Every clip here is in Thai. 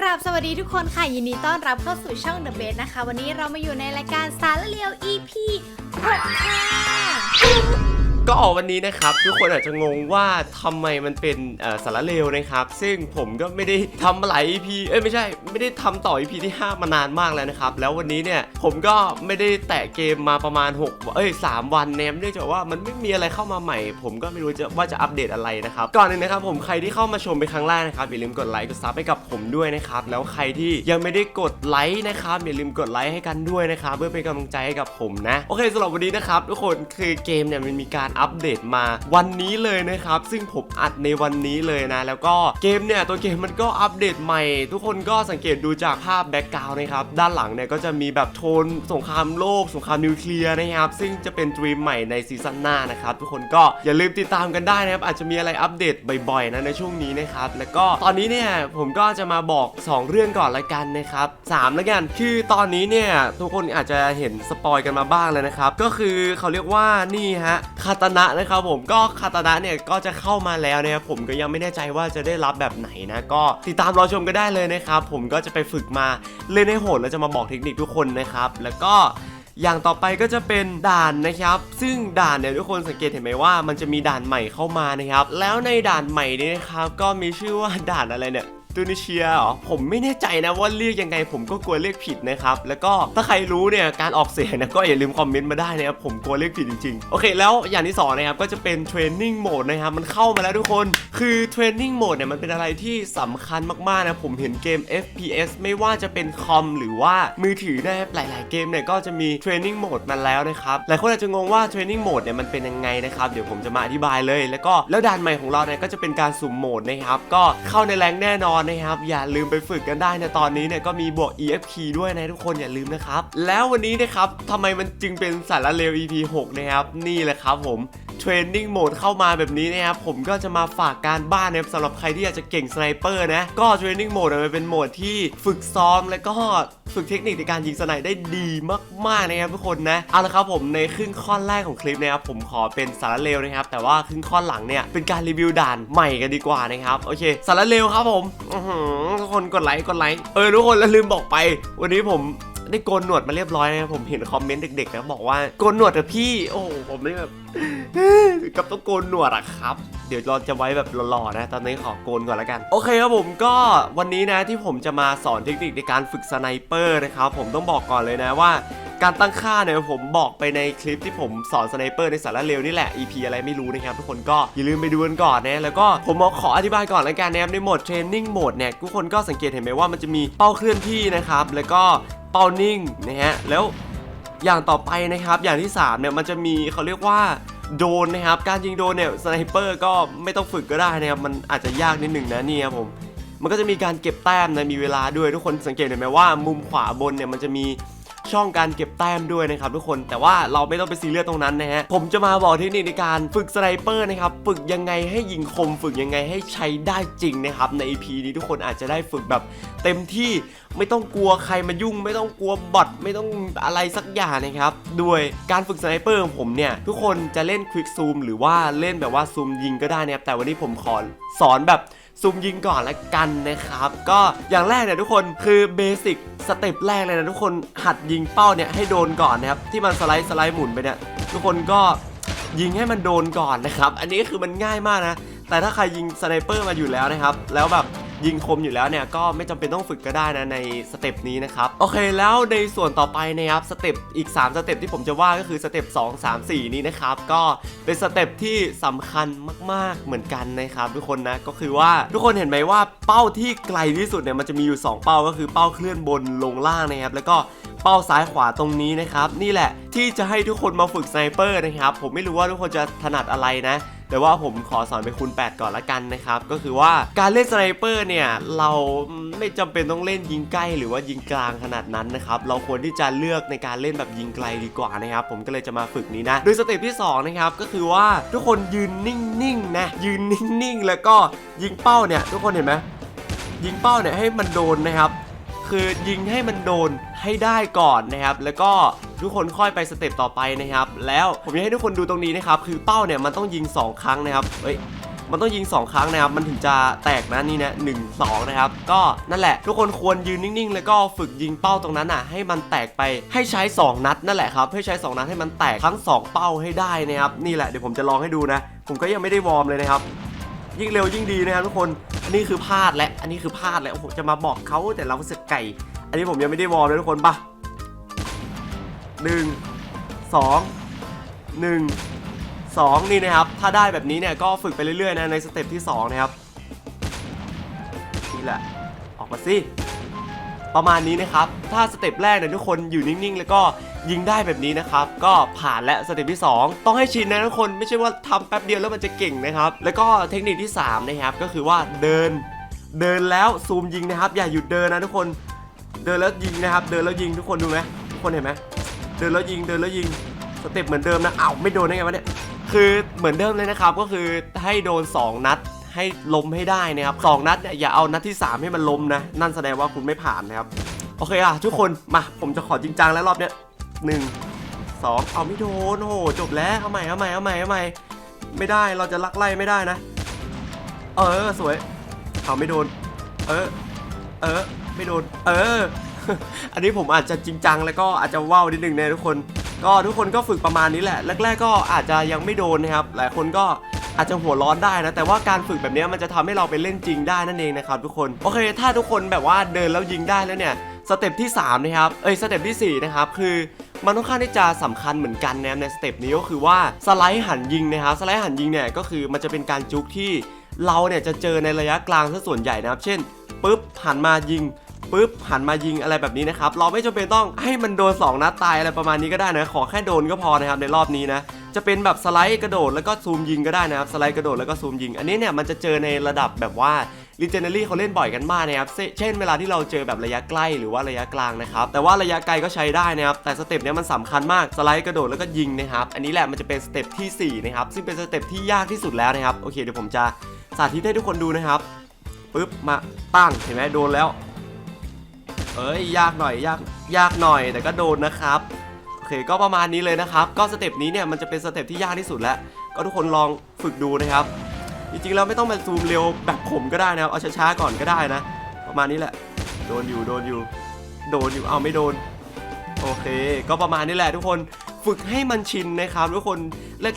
กราบสวัสดีทุกคนค่ะ ยินดีต้อนรับเข้าสู่ช่อง The b a s นะคะ วันนี้เรามาอยู่ในรายการสารเลียว EP 6ค่ะ ก็ออกวันนี้นะครับ ทุกคนอาจจะงงว่าทำไมมันเป็นสารเลวนะครับ ซึ่งผมก็ไม่ได้ทำมาหลาย EP เอ้ยไม่ใช่ ไม่ได้ทำต่อ EP ที่ 5 มานานมากแล้วนะครับ แล้ววันนี้เนี่ยผมก็ไม่ได้แตะเกมมาประมาณ 6 เอ้ย 3 วันเนี่ยเนื่องจากว่ามันไม่มีอะไรเข้ามาใหม่ ผมก็ไม่รู้จะว่าจะอัปเดตอะไรนะครับ ก่อนหนึ่งนะครับผมใครที่เข้ามาชมเป็นครั้งแรกนะครับอย่าลืมกดไลค์กดซับให้กับผมด้วยนะครับ แล้วใครที่ยังไม่ได้กดไลค์นะครับอย่าลืมกดไลค์ให้กันด้วยนะครับเพื่อเป็นกำลังใจให้กับผมนะ โอเคสำหรับวันนี้นะครับทุกคนคือเกมเนี่ยมันมีการอัปเดตมาวันนี้เลยนะครับ ซึ่งผมอัดในวันนี้เลยนะ แล้วก็เกมเนี่ยตัวเกมมันก็อัปเดตใหม่ ทุกคนก็สังเกตดูจากภาพแบ็กกราวน์นะครับ ด้านหลังเนี่ยก็จะมีแบบโทนสงครามโลกสงครามนิวเคลียร์นะครับ ซึ่งจะเป็นดรีมใหม่ในซีซั่นหน้านะครับ ทุกคนก็อย่าลืมติดตามกันได้นะครับ อาจจะมีอะไรอัปเดตบ่อยๆนะในช่วงนี้นะครับ แล้วก็ตอนนี้เนี่ยผมก็จะมาบอก 2 เรื่องก่อนละกันนะครับ3แล้วกันคือตอนนี้เนี่ยทุกคนอาจจะเห็นสปอยกันมาบ้างแล้วนะครับก็คือเขาเรียกว่านี่ฮะคาตานะนะครับผมก็คาตานะเนี่ยก็จะเข้ามาแล้วนะครับผมก็ยังไม่แน่ใจว่าจะได้รับแบบไหนนะก็ติดตามรอชมกันได้เลยนะครับผมก็จะไปฝึกมาเล่นให้โหดแล้วจะมาบอกเทคนิคทุกคนนะครับแล้วก็อย่างต่อไปก็จะเป็นด่านนะครับ ซึ่งด่านเนี่ยทุกคนสังเกตเห็นไหมว่ามันจะมีด่านใหม่เข้ามานะครับ แล้วในด่านใหม่นี้นะครับก็มีชื่อว่าด่านอะไรเนี่ย ตูนิเชียเหรอผมไม่แน่ใจนะว่าเรียกยังไงผมก็กลัวเรียกผิดนะครับ แล้วก็ถ้าใครรู้เนี่ยการออกเสียงนะก็อย่าลืมคอมเมนต์มาได้นะครับผมกลัวเรียกผิดจริงๆ โอเค แล้วอย่างที่สองนะครับก็จะเป็นเทรนนิ่งโหมดนะครับมันเข้ามาแล้วทุกคนคือเทรนนิ่งโหมดเนี่ยมันเป็นอะไรที่สำคัญมากๆนะผมเห็นเกม FPS ไม่ว่าจะเป็นคอมหรือว่ามือถือนะครับหลาย ๆ เกมเนี่ยก็จะมีเทรนนิ่งโหมดมาแล้วนะครับหลายคนอาจจะงงว่าเทรนนิ่งโหมดเนี่ยมันเป็นยังไงนะครับเดี๋ยวผมจะมาอธิบายเลย แล้วก็แล้วด่านใหม่ของเราเนี่ยก็จะเป็นการสุ่มโหมดนะครับก็เข้าในแรงแน่นอนนะครับอย่าลืมไปฝึกกันได้นะตอนนี้เนี่ยก็มีบวก EFP ด้วยนะทุกคนอย่าลืมนะครับแล้ววันนี้นะครับทำไมมันจึงเป็นสารเลว EP 6 นะครับนี่แหละครับผม เทรนนิ่งโหมดเข้ามาแบบนี้นะครับผมก็จะมาฝากการบ้านนะครับสำหรับใครที่อยากจะเก่งสไนเปอร์นะก็เทรนนิ่งโหมดมันเป็นโหมดที่ฝึกซ้อมแล้วก็ฝึกเทคนิคในการยิงสไนได้ดีมากๆนะครับทุกคนนะเอาละครับผมในครึ่งค่อนแรกของคลิปนะครับผมขอเป็นสารเลวนะครับแต่ว่าครึ่งค่อนหลังเนี่ยเป็นการรีวิวด่านใหม่กันดีกว่านะครับโอเคสารเลวครับผมทุกคนกดไลค์กดไลค์เออทุกคนแล้วลืมบอกไป วันนี้ผม ได้โกนหนวดมาเรียบร้อยนะครับผมเห็นคอมเมนต์เด็กๆนะบอกว่าโกนหนวดเถอะพี่ โอ้โหผมนี่แบบกับต้องโกนหนวดอะครับ เดี๋ยวเราจะไว้แบบหล่อๆนะ ตอนนี้ขอโกนก่อนแล้วกัน โอเคครับผมก็วันนี้นะที่ผมจะมาสอนเทคนิคในการฝึกสไนเปอร์นะครับผมต้องบอกก่อนเลยนะว่าการตั้งค่าเนี่ยผมบอกไปในคลิปที่ผมสอนสไนเปอร์ในสารเลวนี่แหละ EP อะไรไม่รู้นะครับทุกคนก็อย่าลืมไปดูกันก่อนนะ แล้วก็ผมขออธิบายก่อนแล้วกันนะครับในโหมดเทรนนิ่งโหมดเนี่ยทุกคนก็สังเกตเห็นไหมว่ามันจะมีเป้าเคลื่อนที่นะครับ แล้วก็ ป้านิ่งนะฮะแล้วอย่างต่อไปนะครับอย่างที่3เนี่ยมันจะมีเขาเรียกว่าโดนนะครับการยิงโดนเนี่ยสไนเปอร์ก็ไม่ต้องฝึกก็ได้นะครับมันอาจจะยากนิดหนึ่งนะนี่ครับผมมันก็จะมีการเก็บแต้มนะมีเวลาด้วยทุกคนสังเกตเห็นไหมว่า มุมขวาบนเนี่ยมันจะมี ช่องการเก็บแต้มด้วยนะครับทุกคนแต่ว่าเราไม่ต้องไปซีเรียสตรงนั้นนะฮะผมจะมาบอกเทคนิคในการฝึกสไนเปอร์นะครับฝึกยังไงให้ยิงคม ฝึกยังไงให้ใช้ได้จริงนะครับใน EP นี้ทุกคนอาจจะได้ฝึกแบบเต็มที่ไม่ต้องกลัวใครมายุ่ง ไม่ต้องกลัวบอทไม่ต้องอะไรสักอย่างนะครับด้วยการฝึกสไนเปอร์ของผมเนี่ยทุกคนจะเล่นควิกซูมหรือว่าเล่นแบบว่าซูมยิงก็ได้นะครับแต่วันนี้ผมขอสอนแบบ ซุ่มยิงก่อนละกันนะครับ ก็อย่างแรกเนี่ยทุกคนคือเบสิกสเต็ปแรกเลยนะทุกคนหัดยิงเป้าเนี่ยให้โดนก่อนนะครับที่มันสไลด์สไลด์หมุนไปเนี่ยทุกคนก็ยิงให้มันโดนก่อนนะครับ อันนี้คือมันง่ายมากนะ แต่ถ้าใครยิงสไนเปอร์มาอยู่แล้วนะครับ แล้วแบบ ยิงคมอยู่แล้วเนี่ยก็ไม่จำเป็นต้องฝึกก็ได้นะในสเต็ปนี้นะครับโอเคแล้วในส่วนต่อไปนะครับสเต็ปอีก 3 สเต็ปที่ผมจะว่าก็คือสเต็ป2 3 4 นี้นะครับก็เป็นสเต็ปที่สำคัญมากๆเหมือนกันนะครับทุกคนนะก็คือว่าทุกคนเห็นไหมว่าเป้าที่ไกลที่สุดเนี่ยมันจะมีอยู่ 2 เป้าก็คือเป้าเคลื่อนบนลงล่างนะครับแล้วก็เป้าซ้ายขวาตรงนี้นะครับนี่แหละที่จะให้ทุกคนมาฝึกสไนเปอร์นะครับผมไม่รู้ว่าทุกคนจะถนัดอะไรนะ แต่ว่าผมขอสอนไปคูณ 8 ก่อนละกันนะครับ ก็คือว่าการเล่นสไนเปอร์เนี่ย เราไม่จำเป็นต้องเล่นยิงใกล้หรือว่ายิงกลางขนาดนั้นนะครับ เราควรที่จะเลือกในการเล่นแบบยิงไกลดีกว่านะครับ ผมก็เลยจะมาฝึกนี้นะ โดยสเต็ปที่2นะครับ ก็คือว่าทุกคนยืนนิ่งๆนะ ยืนนิ่งๆ แล้วก็ยิงเป้าเนี่ย ทุกคนเห็นไหมยิงเป้าเนี่ยให้มันโดนนะครับ คือยิงให้มันโดนให้ได้ก่อนนะครับ แล้วก็ ทุกคนค่อยไปสเต็ปต่อไปนะครับ แล้วผมอยากให้ทุกคนดูตรงนี้นะครับคือเป้าเนี่ยมันต้องยิง 2 ครั้งนะครับเฮ้ยมันต้องยิง 2 ครั้งนะครับ มันถึงจะแตกนะนี่นะหนึ่งสองนะครับ ก็นั่นแหละ ทุกคนควรยืนนิ่งๆ แล้วก็ฝึกยิงเป้าตรงนั้นอะ ให้มันแตกไปให้ใช้ 2 นัดนั่นแหละครับให้ใช้ 2 นัดให้มันแตกทั้ง 2 เป้าให้ได้นะครับ นี่แหละเดี๋ยวผมจะลองให้ดูนะ ผมก็ยังไม่ได้วอร์มเลยนะครับ ยิ่งเร็วยิ่งดีนะครับทุกคน อันนี้คือพลาดและ อันนี้คือพลาดแล้วโอ้โหจะมาบอกเขาแต่เราสึกไก่ อันนี้ผมยังไม่ได้วอร์มเลยทุกคนปะ หนึ่งสองหนึ่งสองนี่นะครับ ถ้าได้แบบนี้เนี่ยก็ฝึกไปเรื่อยๆนะในสเต็ปที่สองนะครับ นี่แหละ ออกมาสิ ประมาณนี้นะครับ ถ้าสเต็ปแรกเนี่ยทุกคนอยู่นิ่งๆ แล้วก็ยิงได้แบบนี้นะครับ ก็ผ่านและสเต็ปที่ 2 ต้องให้ชินนะทุกคนไม่ใช่ว่าทำแป๊บเดียวแล้วมันจะเก่งนะครับ แล้วก็เทคนิคที่ 3 นะครับ ก็คือว่าเดิน เดินแล้วซูมยิงนะครับ อย่าหยุดเดินนะทุกคน เดินแล้วยิงนะครับ เดินแล้วยิงทุกคนดูไหมทุกคนเห็นไหม เดินแล้วยิงเดินแล้วยิงสเต็ปเหมือนเดิมนะอ้าวไม่โดนได้ไงวะเนี่ยคือเหมือนเดิมเลยนะครับ ก็คือให้โดน 2 นัดให้ล้มให้ได้นะครับสองนัดเนี่ยอย่าเอานัดที่ 3 ให้มันล้มนะ นั่นแสดงว่าคุณไม่ผ่านนะครับ โอเคอะทุกคนมาผมจะขอจริงจังแล้วรอบเนี้ยหนึ่งสองเอาไม่โดนโอ้โหจบแล้วเอาใหม่เอาใหม่เอาใหม่เอาใหม่ไม่ได้เราจะลักไล่ไม่ได้นะ เออสวยเอาไม่โดน เออ เออ ไม่โดน เออ อันนี้ผมอาจจะจริงจังแล้วก็อาจจะว่าวนิดนึงนะทุกคน ก็ทุกคนก็ฝึกประมาณนี้แหละแรกๆก็อาจจะยังไม่โดนนะครับ หลายคนก็อาจจะหัวร้อนได้นะ แต่ว่าการฝึกแบบนี้มันจะทำให้เราไปเล่นจริงได้นั่นเองนะครับทุกคนโอเค ถ้าทุกคนแบบว่าเดินแล้วยิงได้แล้วเนี่ยสเต็ปที่3นะครับเอ้ยสเต็ปที่4นะครับคือมันค่อนข้างที่จะสำคัญเหมือนกันนะในสเต็ปนี้ก็คือว่าสไลด์หันยิงนะครับสไลด์หันยิงเนี่ยก็คือมันจะเป็นการจุกที่เราเนี่ยจะเจอในระยะกลางซะส่วนใหญ่นะครับ เช่นปุ๊บหันมายิง ปุ๊บหันมายิงอะไรแบบนี้นะครับเราไม่จำเป็นต้องให้มันโดน2นัดตายอะไรประมาณนี้ก็ได้นะขอแค่โดนก็พอนะครับในรอบนี้นะจะเป็นแบบสไลด์กระโดดแล้วก็ซูมยิงก็ได้นะครับสไลด์กระโดดแล้วก็ซูมยิง อันนี้เนี่ยมันจะเจอในระดับแบบว่า l ีเจเนอรี่เขาเล่นบ่อยกันมากนะครับ เช่นเวลาที่เราเจอแบบระยะใกล้หรือว่าระยะกลางนะครับ แต่ว่าระยะไกลก็ใช้ได้นะครับ แต่สเต็ปนี้มันสำคัญมาก สไลด์กระโดดแล้วก็ยิงนะครับ อันนี้แหละมันจะเป็นสเต็ปที่สี่นะครับ ซึ่งเป็นสเต็ปที่ยากที่สุดแล้วนะครับ โอเคเดี๋ยวผมจะสาธิตให้ทุกคนดูนะครับ ปึ๊บมาตั้งเห็นไหมโดนแล้ว เอ้ยยากหน่อยยากยากหน่อยแต่ก็โดนนะครับโอเคก็ประมาณนี้เลยนะครับ ก็สเต็ปนี้เนี่ยมันจะเป็นสเต็ปที่ยากที่สุดแล้ว ก็ทุกคนลองฝึกดูนะครับ จริงๆแล้วไม่ต้องมาซูมเร็วแบบผมก็ได้นะครับเอาช้าๆก่อนก็ได้นะ ประมาณนี้แหละ โดนอยู่โดนอยู่ โดนอยู่เอาไม่โดน โอเค ก็ประมาณนี้แหละทุกคนฝึกให้มันชินนะครับทุกคน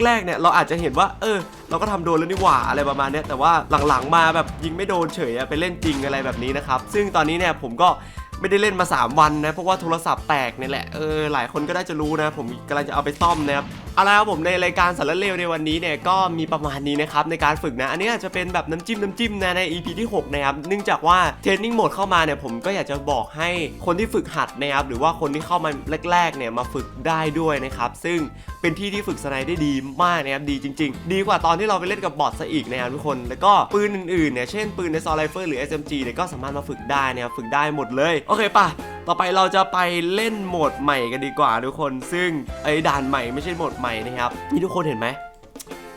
แรกๆเนี่ยเราอาจจะเห็นว่า เออ เราก็ทำโดนแล้วนี่หว่าอะไรประมาณเนี้ยแต่ว่าหลังๆมาแบบยิงไม่โดนเฉยไปเล่นจริงอะไรแบบนี้นะครับ ซึ่งตอนนี้เนี่ยผมก็ ไม่ได้เล่นมา 3 วันนะ เพราะว่าโทรศัพท์แตกนี่แหละ เออ หลายคนก็ได้จะรู้นะ ผมกำลังจะเอาไปซ่อมนะครับ เอาละครับผมในรายการสารเลวในวันนี้เนี่ยก็มีประมาณนี้นะครับในการฝึกนะ อันนี้อาจจะเป็นแบบน้ำจิ้มน้ำจิ้มนะใน EP ที่6นะครับเนื่องจากว่าเทรนนิ่งโหมดเข้ามาเนี่ยผมก็อยากจะบอกให้คนที่ฝึกหัดนะครับหรือว่าคนที่เข้ามาแรกๆเนี่ยมาฝึกได้ด้วยนะครับซึ่งเป็นที่ที่ฝึกสไนได้ดีมากนะครับดีจริง ๆ ดีกว่าตอนที่เราไปเล่นกับบอทซะอีกนะครับทุกคน แล้วก็ปืนอื่นๆเนี่ยเช่นปืนในซอลไลเฟอร์หรือ SMG เนี่ยก็สามารถมาฝึกได้นะครับฝึกได้หมดเลยโอเคป่ะต่อไปเราจะไปเล่นโหมดใหม่กันดีกว่าทุกคน ซึ่งไอ้ด่านใหม่ไม่ใช่โหมดใหม่นะครับนี่ทุกคนเห็นไหม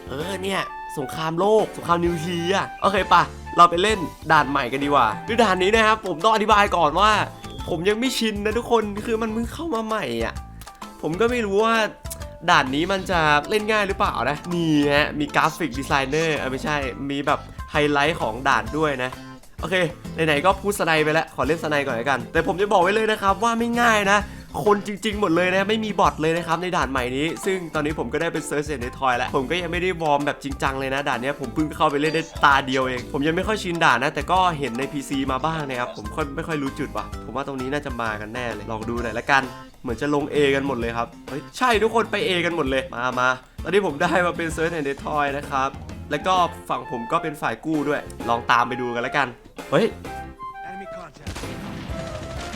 เออเนี่ยสงครามโลกสงครามนิวเคลียร์โอเคปะเราไปเล่นด่านใหม่กันดีกว่าด้วยด่านนี้นะครับผมต้องอธิบายก่อนว่า ผมยังไม่ชินนะทุกคนคือมันเพิ่งเข้ามาใหม่อะผมก็ไม่รู้ว่าด่านนี้มันจะเล่นง่ายหรือเปล่านะนี่ฮะมีกราฟิกดีไซเนอร์ไม่ใช่มีแบบไฮไลท์ของด่านด้วยนะ โอเคไหนๆก็พูดสไนไปแล้ว ขอเล่นสไนก่อนแล้วกัน แต่ผมจะบอกไว้เลยนะครับว่าไม่ง่ายนะ คนจริง ๆ หมดเลยนะไม่มีบอทเลยนะครับในด่านใหม่นี้ ซึ่งตอนนี้ผมก็ได้เป็นเซิร์ชในทอยแล้ว ผมก็ยังไม่ได้วอร์มแบบจริงจังเลยนะด่านนี้ผมเพิ่งเข้าไปเล่นได้ตาเดียวเอง ผมยังไม่ค่อยชินด่านนะ แต่ก็เห็นใน PC มาบ้างนะครับผมค่อยไม่ค่อยรู้จุดว่ะผมว่าตรงนี้น่าจะมากันแน่เลยลองดูหน่อยละกันเหมือนจะลง A กันหมดเลยครับเฮ้ยใช่ทุกคนไป A กันหมดเลยมามาตอนนี้ผมได้มาเป็นเซิร์ชในทอยนะครับ แล้วก็ฝั่งผมก็เป็นฝ่ายกู้ด้วย ลองตามไปดูกันละกัน เฮ้ย Enemy contact.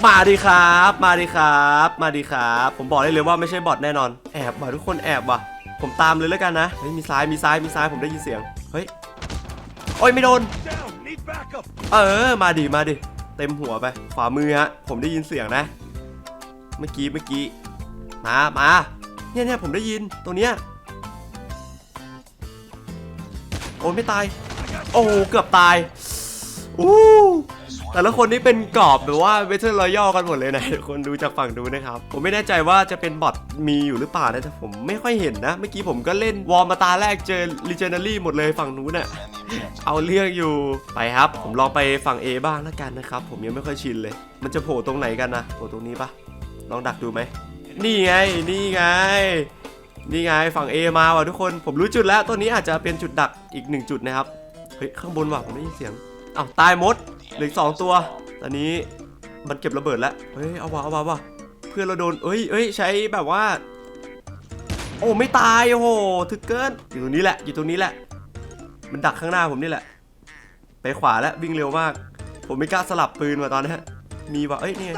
มาดีครับ มาดีครับ มาดีครับ ผมบอกได้เลยว่าไม่ใช่บอทแน่นอน แอบว่ะทุกคนแอบว่ะ ผมตามเลยแล้วกันนะ เฮ้ยมีซ้ายมีซ้ายมีซ้ายผมได้ยินเสียง เฮ้ย โอ้ยไม่โดน Down. Need backup. เออ มาดิมาดิ เต็มหัวไป ขวามือฮะ ผมได้ยินเสียงนะ เมื่อกี้เมื่อกี้ มามาเนี่ยเนี่ยผมได้ยิน ตรงเนี้ย อ้ยไม่ตาย โอ้เกือบตายอู้แต่ละคนนี่เป็นกรอบแบบว่าเวทเทิร์นรอยัลกันหมดเลยนะทุกคนดูจากฝั่งดูนะครับ ผมไม่แน่ใจว่าจะเป็นบอทมีอยู่หรือเปล่านะแต่ผมไม่ค่อยเห็นนะ เมื่อกี้ผมก็เล่นวอร์มาตาแรกเจอลีเจนดารี่หมดเลยฝั่งนู้นน่ะเอาเรื่องอยู่ไปครับ ผมลองไปฝั่ง A บ้างแล้วกันนะครับ ผมยังไม่ค่อยชินเลย มันจะโผล่ตรงไหนกันนะโผล่ตรงนี้ปะลองดักดูไหมนี่ไงนี่ไง นี่ไงฝั่ง A มาว่ะทุกคนผมรู้จุดแล้วตัวนี้อาจจะเป็นจุดดักอีกหนึ่งจุดนะครับเฮ้ยข้างบนว่ะผมได้ยินเสียงอ้าวตายมดเหลืออกสองตัว ตอนนี้มันเก็บระเบิดแล้วเฮ้ยเอาว่ะเอาว่ะว่ะเพื่อนเราโดนเอ้ยเอ้ยใช้แบบว่า โอ้ไม่ตายโอ้โหถึกเกินอยู่ตรงนี้แหละอยู่ตรงนี้แหละ มันดักข้างหน้าผมนี่แหละ ไปขวาแล้ววิ่งเร็วมาก ผมไม่กล้าสลับปืนมาตอนนี้มีว่ะเอ้ยนี่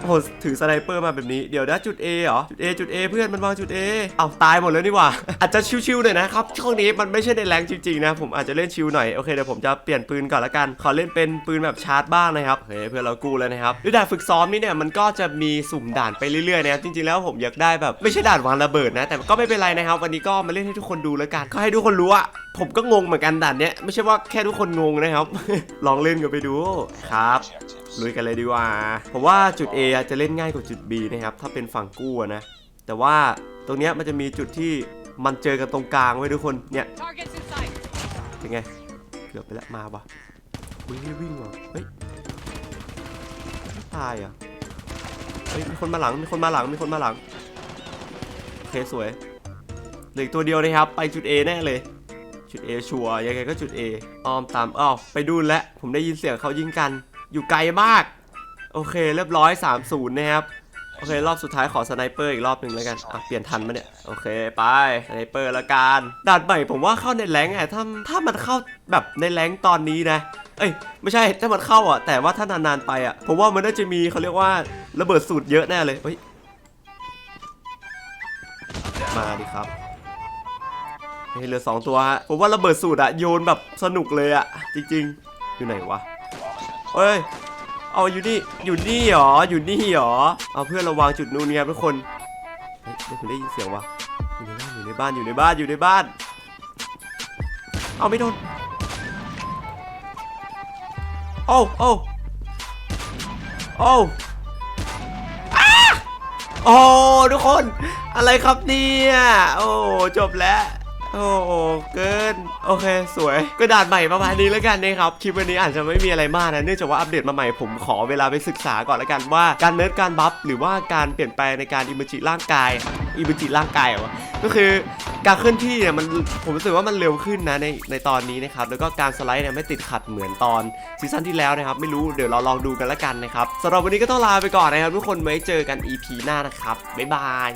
ไง Sniper! โหถือสไนเปอร์มาแบบนี้เดี๋ยวนะจุด A เหรอ จุด A จุด A เพื่อนมันวางจุด A เอาตายหมดแล้วนี่หว่า อาจจะชิวๆหน่อยนะครับช่วงนี้มันไม่ใช่ในแรงจริงๆนะผมอาจจะเล่นชิวหน่อยโอเคเดี๋ยวผมจะเปลี่ยนปืนก่อนละกัน ขอเล่นเป็นปืนแบบชาร์จบ้างนะครับโอเคเพื่อนเรากู้แล้วนะครับด้วยด่านฝึกซ้อมนี่เนี่ยมันก็จะมีสุ่มด่านไปเรื่อยๆนะครับจริงๆแล้วผมอยากได้แบบไม่ใช่ด่านวางระเบิดนะ แต่ก็ไม่เป็นไรนะครับ วันนี้ก็มาเล่นให้ทุกคนดูแล้วกันก็ให้ทุกคนรู้อะผมก็งงเหมือนกันด่านเนี้ยไม่ใช่ว่าแค่ทุกคนงงนะครับ ลองเล่นกันไปดูครับ ลุยกันเลยดีกว่า ผมว่าจุด A อะจะเล่นง่ายกว่าจุด B นะครับ ถ้าเป็นฝั่งกู้นะ แต่ว่าตรงเนี้ยมันจะมีจุดที่มันเจอกันตรงกลางไว้ทุกคน เนี่ยเป็นไง เกือบไปแล้วมาปะอุ้ยวิ่งว่ะเฮ้ยตายอะ เฮ้ยมีคนมาหลัง มีคนมาหลัง มีคนมาหลัง โอเคสวย เหลือตัวเดียวนะครับ ไปจุด A แน่เลย จุด A ชัวร์ยังไงก็จุด A อ้อมตามอ้าวไปดูนแลผมได้ยินเสียงเขายิงกัน อยู่ไกลมาก โอเคเรียบร้อย 3-0 นะครับ โอเค รอบสุดท้ายขอสไนเปอร์อีกรอบหนึ่งแล้วกันอะเปลี่ยนทันมะเนี่ย โอเค ไป สไนเปอร์ละกันด่านใหม่ผมว่าเข้าในแรงค์อะถ้าถ้ามันเข้าแบบในแรงตอนนี้นะ เอ้ย ไม่ใช่ถ้ามันเข้าอะ แต่ว่าถ้านานๆไปอะ ผมว่ามันน่าจะมีเขาเรียกว่าระเบิดสูตรเยอะแน่เลยเฮ้ยมาดิครับเฮ้ยเหลือสองตัวฮะผมว่าระเบิดสูตรอะโยนแบบสนุกเลยอะจริง ๆ อยู่ไหนวะ เฮ้ย เอาอยู่นี่ อยู่นี่หรอ อยู่นี่หรอ เอาเพื่อนราวางจุดนู้นนี่ครับทุกคนเฮ้ยผมได้ยินเสียงวะอยู่ในบ้านอยู่ในบ้านอยู่ในบ้านอยู่ในบ้าน เอาไม่โดนโอ้โอ้โอ้โอ้ทุกคน อะไรครับเนี่ย โอ้ จบแล้ว โอ้โหเกินโอเค สวยก็ด่านใหม่ประมาณนี้แล้วกันนะครับคลิปวันนี้อาจจะไม่มีอะไรมากนะเนื่องจากว่าอัปเดตมาใหม่ผมขอเวลาไปศึกษาก่อนแล้วกันว่าการเนิร์ดการบัฟหรือว่าการเปลี่ยนแปลงในการอิมเมจิร่างกายอิมเมจิร่างกายเหรอวะก็คือการเคลื่อนที่เนี่ยมันผมรู้สึกว่ามันเร็วขึ้นนะในในตอนนี้นะครับแล้วก็การสไลด์เนี่ยไม่ติดขัดเหมือนตอนซีซั่นที่แล้วนะครับ ไม่รู้เดี๋ยวเราลองดูกันแล้วกันนะครับสำหรับวันนี้ก็ต้องลาไปก่อนนะครับทุกคนไว้เจอกัน EP หน้านะครับบ๊ายบาย